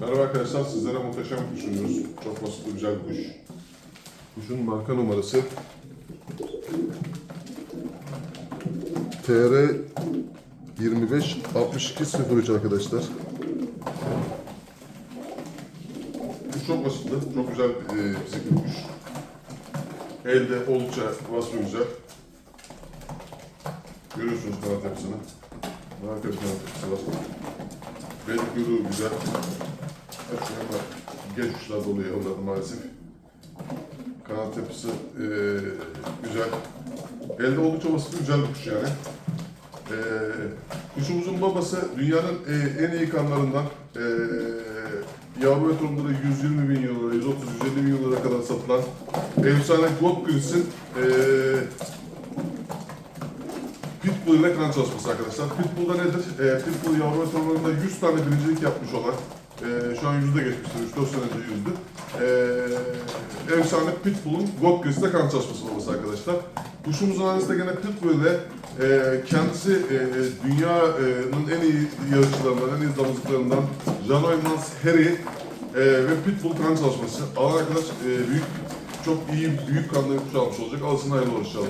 Merhaba arkadaşlar, sizlere muhteşem kuş sunuyoruz. Çok basit ve güzel bir kuş. Kuşun marka numarası TR 25 62 03 arkadaşlar. Kuş çok basitti, çok güzel e, fizikli bir kuş. Elde oldukça vasfı güzel. Görüyorsunuz kanat yapısını. Bir kanat yapısı var. Bel kuyruğu güzel. Hepsi ama genç uçlar dolayı onlarda maalesef. Kanat yapısı e, güzel. Elde oldukça basit güzel bir kuş yani. E, kuşumuzun babası dünyanın e, en iyi kanlarından e, yavru ve tohumları 120 bin euro, 130-150 bin eurolara kadar satılan efsane God Gris'in e, Pitbull ile kan çalışması arkadaşlar. Pitbull'da nedir? E, Pitbull yavru ve tohumlarında 100 tane birincilik yapmış olan, e, şu an yüzde geçmiştir, 3-4 sene önce yüzdü. E, efsane Pitbull'un God Gris'te kan çalışması babası arkadaşlar. Kuşumuzun annesi de gene Pitbull ile e, kendisi e, dünyanın en iyi yarışçılarından, en iyi damızlıklarından Jan Oymans Harry e, ve Pitbull kan çalışması. Alan arkadaş e, büyük, çok iyi, büyük kanlı bir kuş almış olacak. Alsın hayırlı olur inşallah.